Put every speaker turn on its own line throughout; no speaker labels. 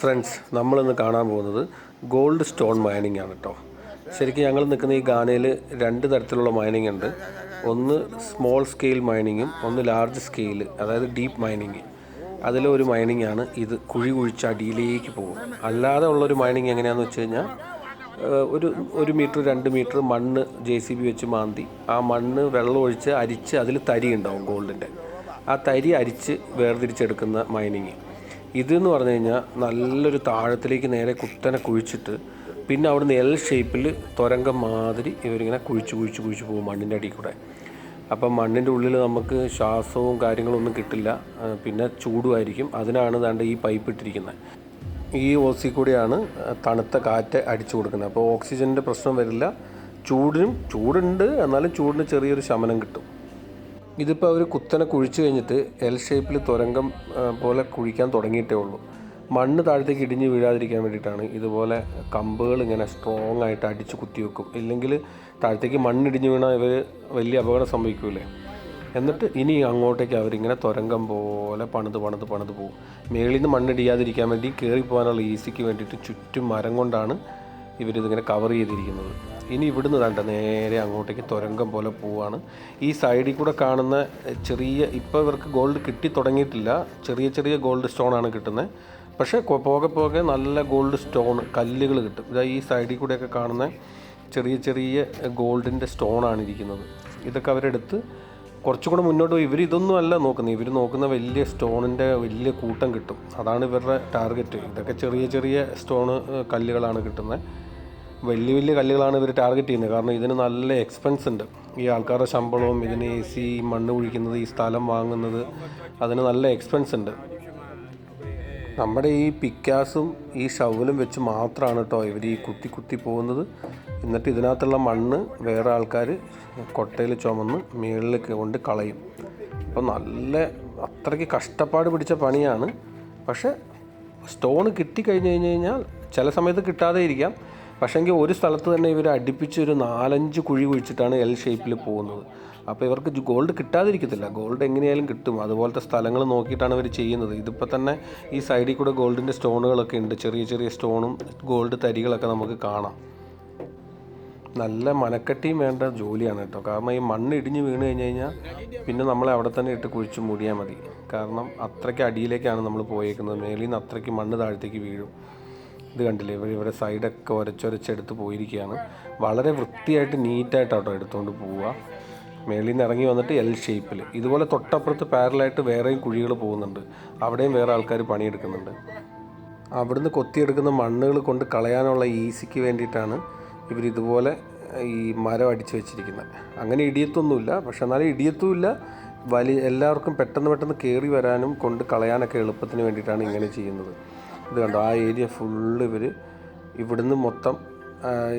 Friends നമ്മളിന്ന് കാണാൻ പോകുന്നത് ഗോൾഡ് സ്റ്റോൺ മൈനിങ് ആണ് കേട്ടോ ശരിക്കും ഞങ്ങൾ നിൽക്കുന്ന ഈ ഗാനയിൽ രണ്ട് തരത്തിലുള്ള മൈനിങ് ഉണ്ട്. ഒന്ന് സ്മോൾ സ്കെയിൽ മൈനിങ്ങും ഒന്ന് ലാർജ് സ്കെയിൽ അതായത് ഡീപ്പ് മൈനിങ് അതിലൊരു മൈനിങ് ആണ് ഇത് കുഴി കുഴിച്ച് അടിയിലേക്ക് പോകും. അല്ലാതെ ഉള്ളൊരു മൈനിങ് എങ്ങനെയാണെന്ന് വെച്ച് കഴിഞ്ഞാൽ ഒരു ഒരു മീറ്റർ രണ്ട് മീറ്റർ മണ്ണ് ജെ സി ബി വെച്ച് മാന്തി. ആ മണ്ണ് വെള്ളം ഒഴിച്ച് അരിച്ച് അതിൽ തരി ഉണ്ടാവും ഗോൾഡിന്റെ ആ തരി അരിച്ച് വേർതിരിച്ചെടുക്കുന്ന മൈനിങ് ഇതെന്ന് പറഞ്ഞു കഴിഞ്ഞാൽ നല്ലൊരു താഴത്തിലേക്ക് നേരെ കുത്തനെ കുഴിച്ചിട്ട് പിന്നെ അവിടുന്ന് എൽ ഷേപ്പിൽ തുരങ്കം മാതിരി ഇവരിങ്ങനെ കുഴിച്ച് കുഴിച്ച് കുഴിച്ച് പോകും മണ്ണിന്റെ അടിയിൽ കൂടെ. അപ്പം മണ്ണിന്റെ ഉള്ളിൽ നമുക്ക് ശ്വാസവും കാര്യങ്ങളൊന്നും കിട്ടില്ല. പിന്നെ ചൂടുമായിരിക്കും. അതിനാണ് ദാണ്ട് ഈ പൈപ്പ് ഇട്ടിരിക്കുന്നത് ഈ ഓസി കൂടിയാണ് തണുത്ത കാറ്റ് അടിച്ചു കൊടുക്കുന്നത്. അപ്പോൾ ഓക്സിജന്റെ പ്രശ്നം വരില്ല. ചൂടിനും ചൂടുണ്ട്. എന്നാലും ചൂടിന് ചെറിയൊരു ശമനം കിട്ടും. ഇതിപ്പോൾ അവർ കുത്തനെ കുഴിച്ച് കഴിഞ്ഞിട്ട് എൽ ഷേപ്പിൽ തുരങ്കം പോലെ കുഴിക്കാൻ തുടങ്ങിയിട്ടേ ഉള്ളൂ. മണ്ണ് താഴത്തേക്ക് ഇടിഞ്ഞ് വീഴാതിരിക്കാൻ വേണ്ടിയിട്ടാണ് ഇതുപോലെ കമ്പുകൾ ഇങ്ങനെ സ്ട്രോങ് ആയിട്ട് അടിച്ച് കുത്തി വെക്കും. ഇല്ലെങ്കിൽ താഴത്തേക്ക് മണ്ണിടിഞ്ഞ് വീണാൽ ഇവർ വലിയ അപകടം സംഭവിക്കൂലേ? എന്നിട്ട് ഇനി അങ്ങോട്ടേക്ക് അവരിങ്ങനെ തുരങ്കം പോലെ പണിത് പണിത് പണിത് പോകും മേളിൽ നിന്ന് മണ്ണിടിയാതിരിക്കാൻ വേണ്ടി കയറി പോകാനുള്ള ഈസിക്ക് വേണ്ടിയിട്ട് ചുറ്റും മരം കൊണ്ടാണ് ഇവരിതിങ്ങനെ കവർ ചെയ്തിരിക്കുന്നത്. ഇനി ഇവിടുന്ന് കണ്ട നേരെ അങ്ങോട്ടേക്ക് തുരങ്കം പോലെ പോവാണ്. ഈ സൈഡിൽ കൂടെ കാണുന്ന ചെറിയ ഇപ്പോൾ ഇവർക്ക് ഗോൾഡ് കിട്ടി തുടങ്ങിയിട്ടില്ല. ചെറിയ ചെറിയ ഗോൾഡ് സ്റ്റോൺ ആണ് കിട്ടുന്നത് പക്ഷേ പോകെ പോകെ നല്ല ഗോൾഡ് സ്റ്റോൺ കല്ലുകൾ കിട്ടും. ഇതാ ഈ സൈഡിൽ കൂടെയൊക്കെ കാണുന്ന ചെറിയ ചെറിയ ഗോൾഡിന്റെ സ്റ്റോണാണ് ഇരിക്കുന്നത്. ഇതൊക്കെ അവരെടുത്ത് കുറച്ചുകൂടെ മുന്നോട്ട് പോയി. ഇവർ ഇതൊന്നും അല്ല നോക്കുന്നത്. ഇവർ നോക്കുന്ന വലിയ സ്റ്റോണിന്റെ വലിയ കൂട്ടം കിട്ടും. അതാണ് ഇവരുടെ ടാർഗറ്റ് ഇതൊക്കെ ചെറിയ ചെറിയ സ്റ്റോണ് കല്ലുകളാണ് കിട്ടുന്നത് വലിയ വലിയ കല്ലുകളാണ് ഇവർ ടാർഗറ്റ് ചെയ്യുന്നത്. കാരണം ഇതിന് നല്ല എക്സ്പെൻസ് ഉണ്ട്. ഈ ആൾക്കാരുടെ ശമ്പളവും ഇതിന് എ സി മണ്ണ് കുഴിക്കുന്നത് ഈ സ്ഥലം വാങ്ങുന്നത് അതിന് നല്ല എക്സ്പെൻസ് ഉണ്ട്. നമ്മുടെ ഈ പിക്കാസും ഈ ഷവലും വെച്ച് മാത്രമാണ് കേട്ടോ ഇവർ ഈ കുത്തി കുത്തി പോകുന്നത്. എന്നിട്ട് ഇതിനകത്തുള്ള മണ്ണ് വേറെ ആൾക്കാർ കൊട്ടയിൽ ചുമന്ന് മുകളിലേക്ക് കൊണ്ട് കളയും. അപ്പോൾ നല്ല അത്രയ്ക്ക് കഷ്ടപ്പാട് പിടിച്ച പണിയാണ്. പക്ഷേ സ്റ്റോൺ കിട്ടിക്കഴിഞ്ഞ് കഴിഞ്ഞ് കഴിഞ്ഞാൽ ചില സമയത്ത് കിട്ടാതെ ഇരിക്കാം. പക്ഷേങ്കിൽ ഒരു സ്ഥലത്ത് തന്നെ ഇവർ അടുപ്പിച്ച് ഒരു നാലഞ്ച് കുഴി കുഴിച്ചിട്ടാണ് എൽ ഷേപ്പിൽ പോകുന്നത്. അപ്പോൾ ഇവർക്ക് ഗോൾഡ് കിട്ടാതിരിക്കത്തില്ല. ഗോൾഡ് എങ്ങനെയായാലും കിട്ടും. അതുപോലത്തെ സ്ഥലങ്ങൾ നോക്കിയിട്ടാണ് ഇവർ ചെയ്യുന്നത്. ഇതിപ്പോൾ തന്നെ ഈ സൈഡിൽ കൂടെ ഗോൾഡിന്റെ സ്റ്റോണുകളൊക്കെ ഉണ്ട്. ചെറിയ ചെറിയ സ്റ്റോണും ഗോൾഡ് തരികളൊക്കെ നമുക്ക് കാണാം. നല്ല മനക്കെട്ടിയും വേണ്ട ജോലിയാണ് കേട്ടോ. കാരണം ഈ മണ്ണ് ഇടിഞ്ഞ് വീണ് കഴിഞ്ഞ് കഴിഞ്ഞാൽ പിന്നെ നമ്മളെ അവിടെ തന്നെ ഇട്ട് കുഴിച്ച് മൂടിയാൽ മതി. കാരണം അത്രയ്ക്ക് അടിയിലേക്കാണ് നമ്മൾ പോയേക്കുന്നത്. മേളിൽ നിന്ന് അത്രയ്ക്ക് മണ്ണ് താഴത്തേക്ക് വീഴും. ഇത് കണ്ടില്ലേ? ഇവർ ഇവിടെ സൈഡൊക്കെ ഉരച്ചൊരച്ചെടുത്ത് പോയിരിക്കുകയാണ്. വളരെ വൃത്തിയായിട്ട് നീറ്റായിട്ടാട്ടോ എടുത്തുകൊണ്ട് പോവുക. മേളിൽ നിന്ന് ഇറങ്ങി വന്നിട്ട് എൽ ഷേപ്പിൽ ഇതുപോലെ തൊട്ടപ്പുറത്ത് പാരലായിട്ട് വേറെയും കുഴികൾ പോകുന്നുണ്ട്. അവിടെയും വേറെ ആൾക്കാർ പണിയെടുക്കുന്നുണ്ട്. അവിടുന്ന് കൊത്തിയെടുക്കുന്ന മണ്ണുകൾ കൊണ്ട് കളയാനുള്ള ഈസിക്ക് വേണ്ടിയിട്ടാണ് ഇവർ ഇതുപോലെ ഈ മരം അടിച്ചു വെച്ചിരിക്കുന്നത് അങ്ങനെ ഇടിയത്തൊന്നുമില്ല. പക്ഷെ എന്നാലും ഇടിയത്തുമില്ല. വലിയ എല്ലാവർക്കും പെട്ടെന്ന് പെട്ടെന്ന് കയറി വരാനും കൊണ്ട് കളയാനൊക്കെ എളുപ്പത്തിന് വേണ്ടിയിട്ടാണ് ഇങ്ങനെ ചെയ്യുന്നത്. ഇത് കണ്ടോ? ആ ഏരിയ ഫുള്ള് ഇവർ ഇവിടുന്ന് മൊത്തം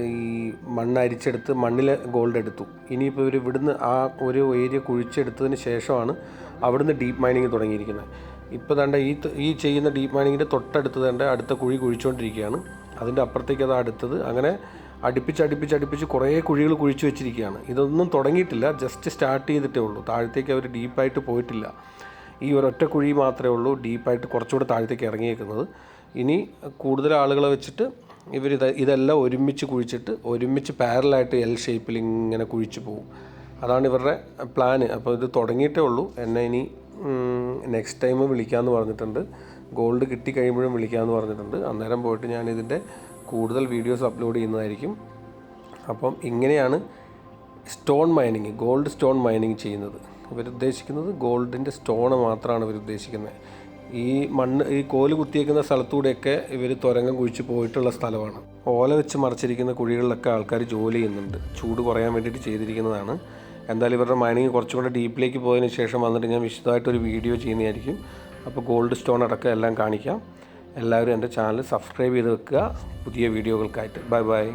ഈ മണ്ണ് അരിച്ചെടുത്ത് മണ്ണിൽ ഗോൾഡ് എടുത്തു. ഇനിയിപ്പോൾ ഇവർ ഇവിടുന്ന് ആ ഒരു ഏരിയ കുഴിച്ചെടുത്തതിന് ശേഷമാണ് അവിടുന്ന് ഡീപ്പ് മൈനിങ് തുടങ്ങിയിരിക്കുന്നത്. ഇപ്പോൾ തണ്ട ഈ ഈ ചെയ്യുന്ന ഡീപ്പ് മൈനിങ്ങിന്റെ തൊട്ടടുത്ത് തന്നെ അടുത്ത കുഴി കുഴിച്ചുകൊണ്ടിരിക്കുകയാണ് അതിന്റെ അപ്പുറത്തേക്ക് അത് അടുത്തത്. അങ്ങനെ അടുപ്പിച്ച് അടുപ്പിച്ച് അടുപ്പിച്ച് കുറേ കുഴികൾ കുഴിച്ചു വെച്ചിരിക്കുകയാണ്. ഇതൊന്നും തുടങ്ങിയിട്ടില്ല. ജസ്റ്റ് സ്റ്റാർട്ട് ചെയ്തിട്ടേ ഉള്ളൂ. താഴത്തേക്ക് അവർ ഡീപ്പായിട്ട് പോയിട്ടില്ല. ഈ ഒരൊറ്റ കുഴി മാത്രമേ ഉള്ളൂ ഡീപ്പായിട്ട് കുറച്ചുകൂടെ താഴത്തേക്ക് ഇറങ്ങിയേക്കുന്നത്. ഇനി കൂടുതൽ ആളുകളെ വെച്ചിട്ട് ഇവർ ഇത് ഇതെല്ലാം ഒരുമിച്ച് കുഴിച്ചിട്ട് ഒരുമിച്ച് പാരലായിട്ട് എൽ ഷേപ്പിൽ ഇങ്ങനെ കുഴിച്ച് പോകും അതാണ് ഇവരുടെ പ്ലാന് അപ്പോൾ ഇത് തുടങ്ങിയിട്ടേ ഉള്ളൂ. എന്നെ ഇനി നെക്സ്റ്റ് ടൈം വിളിക്കാമെന്ന് പറഞ്ഞിട്ടുണ്ട്. ഗോൾഡ് കിട്ടി കഴിയുമ്പോഴും വിളിക്കാമെന്ന് പറഞ്ഞിട്ടുണ്ട്. അന്നേരം പോയിട്ട് ഞാൻ ഇതിന്റെ കൂടുതൽ വീഡിയോസ് അപ്ലോഡ് ചെയ്യുന്നതായിരിക്കും. അപ്പം ഇങ്ങനെയാണ് stone mining gold stone mining ചെയ്യുന്നത്. ഇവർ ഉദ്ദേശിക്കുന്നത് ഗോൾഡിന്റെ സ്റ്റോണ് മാത്രമാണ് ഇവരുദ്ദേശിക്കുന്നത്. ഈ മണ്ണ് ഈ കോൽ കുത്തിയേക്കുന്ന സ്ഥലത്തൂടെയൊക്കെ ഇവർ തുരങ്കം കുഴിച്ച് പോയിട്ടുള്ള സ്ഥലമാണ്. ഓല വെച്ച് മറച്ചിരിക്കുന്ന കുഴികളിലൊക്കെ ആൾക്കാർ ജോലി ചെയ്യുന്നുണ്ട്. ചൂട് കുറയാൻ വേണ്ടിയിട്ട് ചെയ്തിരിക്കുന്നതാണ്. എന്തായാലും ഇവരുടെ മൈനിങ് കുറച്ചും കൂടെ ഡീപ്പിലേക്ക് പോയതിന് ശേഷം വന്നിട്ട് ഞാൻ വിശദമായിട്ടൊരു വീഡിയോ ചെയ്യുന്നതായിരിക്കും. അപ്പോൾ ഗോൾഡ് സ്റ്റോൺ അടക്കം എല്ലാം കാണിക്കാം. എല്ലാവരും എന്റെ ചാനൽ സബ്സ്ക്രൈബ് ചെയ്ത് വെക്കുക. പുതിയ വീഡിയോകൾക്കായിട്ട്. Bye bye.